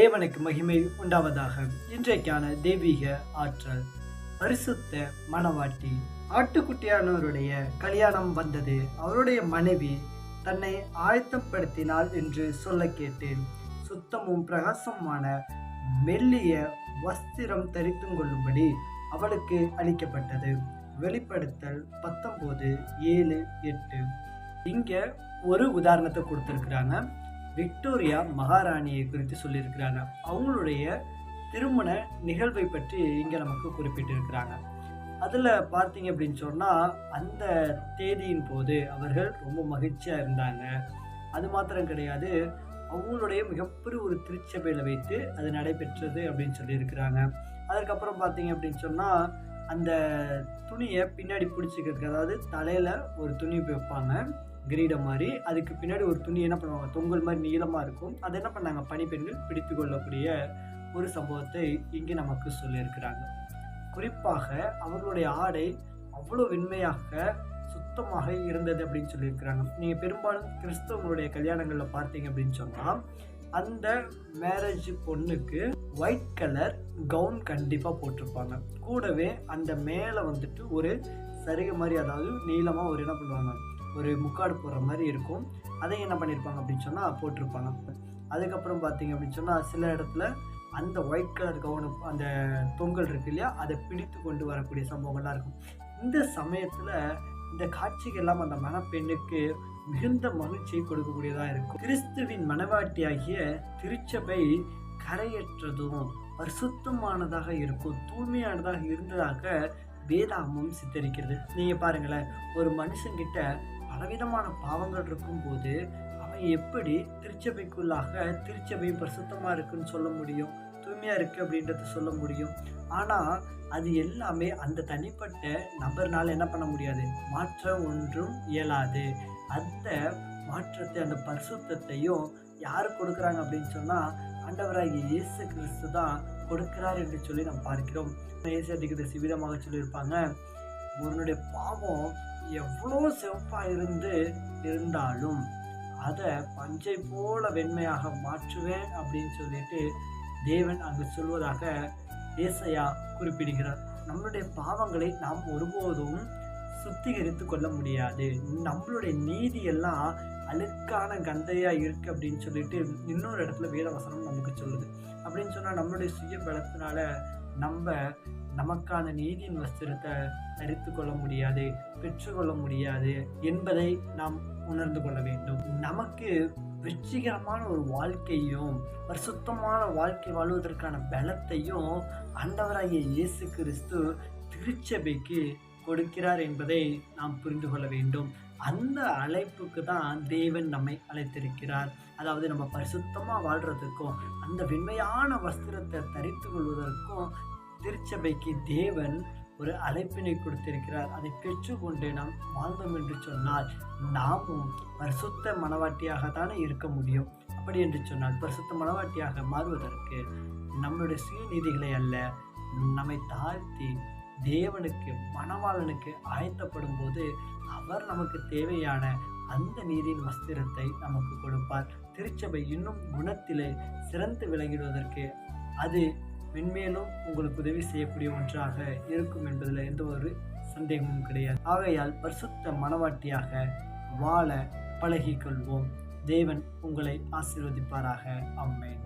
தேவனுக்கு மகிமை உண்டாவதாக. இன்றைக்கான தெய்வீக ஆற்றல். பரிசுத்த மணவாட்டி ஆட்டுக்குட்டியானவருடைய கல்யாணம் வந்தது. அவருடைய மனைவி தன்னை ஆயத்தப்படுத்தினாள் என்று சொல்ல கேட்டேன். சுத்தமும் பிரகாசமான மெல்லிய வஸ்திரம் தரித்தும் கொள்ளும்படி அவளுக்கு அளிக்கப்பட்டது. வெளிப்படுத்தல் பத்தொம்போது ஏழு எட்டு. இங்க ஒரு உதாரணத்தை கொடுத்துருக்குறாங்க. விக்டோரியா மகாராணியை குறித்து சொல்லியிருக்கிறாங்க. அவங்களுடைய திருமண நிகழ்வை பற்றி இங்கே நமக்கு குறிப்பிட்டிருக்கிறாங்க. அதில் பார்த்தீங்க அப்படின்னு சொன்னால் அந்த தேதியின் போது அவர்கள் ரொம்ப மகிழ்ச்சியாக இருந்தாங்க. அது மாத்திரம் கிடையாது அவங்களுடைய மிகப்பெரிய ஒரு திருச்சபையில் வைத்து அது நடைபெற்றது அப்படின்னு சொல்லியிருக்கிறாங்க. அதுக்கப்புறம் பார்த்தீங்க அப்படின்னு சொன்னால் அந்த துணியை பின்னாடி பிடிச்சிக்கிறதுக்கு அதாவது தலையில் ஒரு துணி வைப்பாங்க. கிரீடம் மாதிரி. அதுக்கு பின்னாடி ஒரு துணி என்ன பண்ணுவாங்க? தொங்கல் மாதிரி நீளமாக இருக்கும். அதை என்ன பண்ணாங்க? பனிப்பெண்கள் பிடித்து கொள்ளக்கூடிய ஒரு சம்பவத்தை இங்கே நமக்கு சொல்லியிருக்கிறாங்க. குறிப்பாக அவர்களுடைய ஆடை அவ்வளோ வெண்மையாக சுத்தமாக இருந்தது அப்படின்னு சொல்லியிருக்கிறாங்க. நீங்கள் பெரும்பாலும் கிறிஸ்தவங்களுடைய கல்யாணங்களில் பார்த்தீங்க அப்படின்னு சொன்னால் அந்த மேரேஜ் பொண்ணுக்கு ஒயிட் கலர் கவுன் கண்டிப்பாக போட்டிருப்பாங்க. கூடவே அந்த மேலே வந்துட்டு ஒரு சரிகை மாதிரி அதாவது நீளமாக ஒரு என்ன பண்ணுவாங்க? ஒரு முக்காடு போடுற மாதிரி இருக்கும். அதை என்ன பண்ணியிருப்பாங்க அப்படின்னு சொன்னால் போட்டிருப்பாங்க. அதுக்கப்புறம் பார்த்தீங்க அப்படின்னு சொன்னால் சில இடத்துல அந்த ஒயிட் கலர் கவுனு அந்த தொங்கல் இருக்கு இல்லையா அதை பிடித்து கொண்டு வரக்கூடிய சம்பவங்கள்லாம் இருக்கும். இந்த சமயத்தில் இந்த காட்சிகள்லாம் அந்த மணப்பெண்ணுக்கு மிகுந்த மகிழ்ச்சியை கொடுக்கக்கூடியதாக இருக்கும். கிறிஸ்துவின் மனவாட்டியாகிய திருச்சபை கரையற்றதும் பரிசுத்தமானதாக இருக்கும். தூய்மையானதாக இருந்ததாக வேதாமம் சித்தரிக்கிறது. நீங்கள் பாருங்களேன் ஒரு மனுஷங்கிட்ட பலவிதமான பாவங்கள் இருக்கும்போது அவன் எப்படி திருச்சபைக்குள்ளாக திருச்சபை பிரசுத்தமாக இருக்குன்னு சொல்ல முடியும்? தூய்மையாக இருக்குது அப்படின்றத சொல்ல முடியும். ஆனால் அது எல்லாமே அந்த தனிப்பட்ட நபர்னால் என்ன பண்ண முடியாது? மாற்றம் ஒன்றும் இயலாது. அந்த மாற்றத்தை அந்த பரிசுத்தையும் யார் கொடுக்குறாங்க அப்படின்னு சொன்னால் ஆண்டவராகிய இயேசு கிறிஸ்து தான் கொடுக்கிறார் என்று சொல்லி நாம் பார்க்கிறோம். இயேசு அதிகத்தை சிவிதமாக சொல்லியிருப்பாங்க. உன்னுடைய பாவம் எவ்வளோ செவப்பாக இருந்து இருந்தாலும் அதை பஞ்சை போல வெண்மையாக மாற்றுவேன் அப்படின்னு சொல்லிட்டு தேவன் அங்கு சொல்வதாக ஏசையா குறிப்பிடுகிறார். நம்மளுடைய பாவங்களை நாம் ஒருபோதும் சுத்திகரித்து கொள்ள முடியாது. நம்மளுடைய நீதி எல்லாம் அழுக்கான கந்தையா இருக்கு அப்படின்னு சொல்லிட்டு இன்னொரு இடத்துல வேதவசனம் நமக்கு சொல்லுது. அப்படின்னு சொன்னா நம்மளுடைய சுய பலத்தினால நம்ம நமக்கான நீதியின் வஸ்திரத்தை தரித்து கொள்ள முடியாது பெற்றுக்கொள்ள முடியாது என்பதை நாம் உணர்ந்து கொள்ள வேண்டும். நமக்கு வெற்றிகரமான ஒரு வாழ்க்கையும் பரிசுத்தமான வாழ்க்கை வாழ்வதற்கான பலத்தையும் ஆண்டவராகிய இயேசு கிறிஸ்து திருச்சபைக்கு கொடுக்கிறார் என்பதை நாம் புரிந்து கொள்ள வேண்டும். அந்த அழைப்புக்கு தான் தேவன் நம்மை அழைத்திருக்கிறார். அதாவது நம்ம பரிசுத்தமாக வாழ்கிறதுக்கும் அந்த வெண்மையான வஸ்திரத்தை தரித்து கொள்வதற்கும் திருச்சபைக்கு தேவன் ஒரு அழைப்பினை கொடுத்திருக்கிறார். அதை பெற்றுக்கொண்டு நாம் வாழ்ந்தோம் என்று சொன்னால் நாமும் பரிசுத்த மனவாட்டியாக தானே இருக்க முடியும். அப்படி என்று சொன்னால் பரிசுத்த மனவாட்டியாக மாறுவதற்கு நம்மளுடைய சுயநீதிகளை அல்ல நம்மை தாழ்த்தி தேவனுக்கு மணவாளனுக்கு ஆயத்தப்படும் போது அவர் நமக்கு தேவையான அந்த நீரின் வஸ்திரத்தை நமக்கு கொடுப்பார். திருச்சபை இன்னும் குணத்திலே சிறந்து விளங்கிடுவதற்கு அது மென்மேலும் உங்களுக்கு உதவி செய்யக்கூடிய ஒன்றாக இருக்கும் என்பதில் எந்த ஒரு சந்தேகமும் கிடையாது. ஆகையால் பரிசுத்த மனவாட்டியாக வாழ பழகிக்கொள்வோம். தேவன் உங்களை ஆசீர்வதிப்பாராக. அம்மேன்